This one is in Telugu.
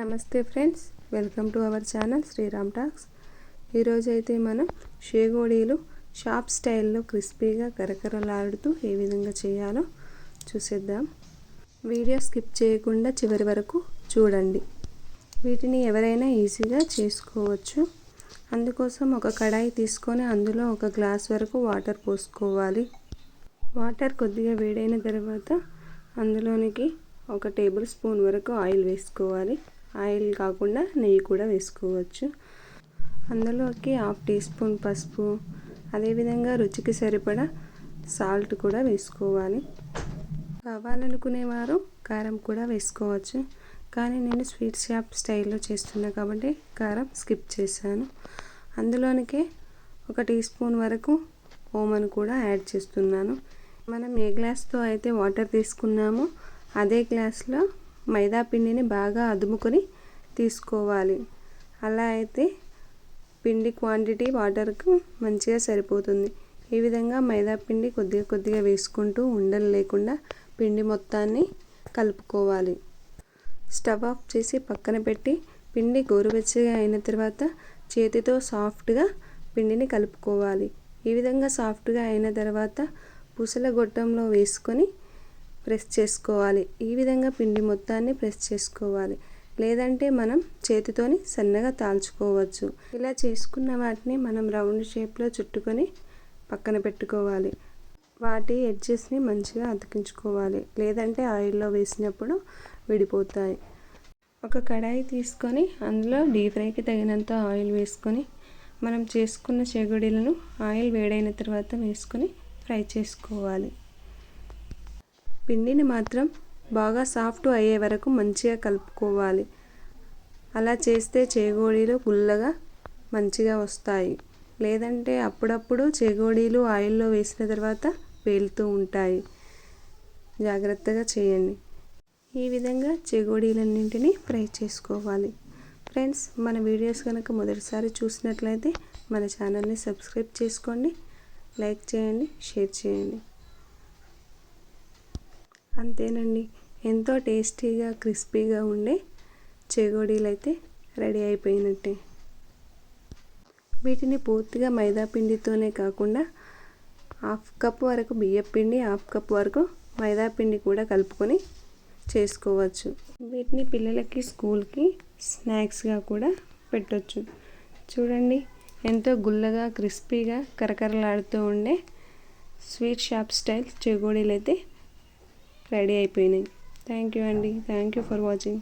నమస్తే friends welcome to our channel Sriram talks. ఈరోజైతే మనం షేగోడీలు షాప్ స్టైల్లో క్రిస్పీగా కరకరలాడుతూ ఏ విధంగా చేయాలో చూసేద్దాం. వీడియో స్కిప్ చేయకుండా చివరి వరకు చూడండి. వీటిని ఎవరైనా ఈజీగా చేసుకోవచ్చు. అందుకోసం ఒక కడాయి తీసుకొని అందులో ఒక గ్లాస్ వరకు వాటర్ పోసుకోవాలి. వాటర్ కొద్దిగా వేడైన తర్వాత అందులోనికి ఒక టేబుల్ స్పూన్ వరకు ఆయిల్ వేసుకోవాలి. ఆయిల్ కాకుండా నెయ్యి కూడా వేసుకోవచ్చు. అందులోకి హాఫ్ టీ స్పూన్ పసుపు అదేవిధంగా రుచికి సరిపడా సాల్ట్ కూడా వేసుకోవాలి. కావాలనుకునేవారు కారం కూడా వేసుకోవచ్చు. కానీ నేను స్వీట్ షాప్ స్టైల్లో చేస్తున్నా కాబట్టి కారం స్కిప్ చేశాను. అందులోనికే ఒక టీ స్పూన్ వరకు ఓమన్ కూడా యాడ్ చేస్తున్నాను. మనం ఏ గ్లాస్తో అయితే వాటర్ తీసుకున్నామో అదే గ్లాస్లో మైదా పిండిని బాగా అదుముకొని తీసుకోవాలి. అలా అయితే పిండి క్వాంటిటీ వాటర్కు మంచిగా సరిపోతుంది. ఈ విధంగా మైదా పిండి కొద్దిగా కొద్దిగా వేసుకుంటూ ఉండలు లేకుండా పిండి మొత్తాన్ని కలుపుకోవాలి. స్టవ్ ఆఫ్ చేసి పక్కన పెట్టి పిండి గోరువెచ్చగా అయిన తర్వాత చేతితో సాఫ్ట్గా పిండిని కలుపుకోవాలి. ఈ విధంగా సాఫ్ట్గా అయిన తర్వాత పూసల గొట్టంలో వేసుకొని ప్రెస్ చేసుకోవాలి. ఈ విధంగా పిండి మొత్తాన్ని ప్రెస్ చేసుకోవాలి. లేదంటే మనం చేతితోని సన్నగా తాల్చుకోవచ్చు. ఇలా చేసుకున్న వాటిని మనం రౌండ్ షేప్లో చుట్టుకొని పక్కన పెట్టుకోవాలి. వాటి ఎడ్జెస్ని మంచిగా అతికించుకోవాలి. లేదంటే ఆయిల్లో వేసినప్పుడు విడిపోతాయి. ఒక కడాయి తీసుకొని అందులో డీప్ ఫ్రైకి తగినంత ఆయిల్ వేసుకొని మనం చేసుకున్న చెగుడీలను ఆయిల్ వేడైన తర్వాత వేసుకొని ఫ్రై చేసుకోవాలి. పిండిని మాత్రం బాగా సాఫ్ట్ అయ్యే వరకు మంచిగా కలుపుకోవాలి. అలా చేస్తే చేగోడీలు గుల్లగా మంచిగా వస్తాయి. లేదంటే అప్పుడప్పుడు చేగోడీలు ఆయిల్లో వేసిన తర్వాత పేలుతూ ఉంటాయి. జాగ్రత్తగా చేయండి. ఈ విధంగా చెగోడీలన్నింటినీ ఫ్రై చేసుకోవాలి. ఫ్రెండ్స్ మన వీడియోస్ కనుక మొదటిసారి చూసినట్లయితే మన ఛానల్ని సబ్స్క్రైబ్ చేసుకోండి. లైక్ చేయండి షేర్ చేయండి. అంతేనండి. ఎంతో టేస్టీగా క్రిస్పీగా ఉండే చెగోడీలు అయితే రెడీ అయిపోయినట్టే. వీటిని పూర్తిగా మైదా పిండితోనే కాకుండా హాఫ్ కప్ వరకు బియ్యం పిండి హాఫ్ కప్ వరకు మైదా పిండి కూడా కలుపుకొని చేసుకోవచ్చు. వీటిని పిల్లలకి స్కూల్కి స్నాక్స్గా కూడా పెట్టవచ్చు చూడండి ఎంతో గుల్లగా క్రిస్పీగా కరకరలాడుతూ ఉండే స్వీట్ షాప్ స్టైల్ చెగోడీలు అయితే రెడీ అయిపోయినాయి. థ్యాంక్ యూ అండి. Thank you for watching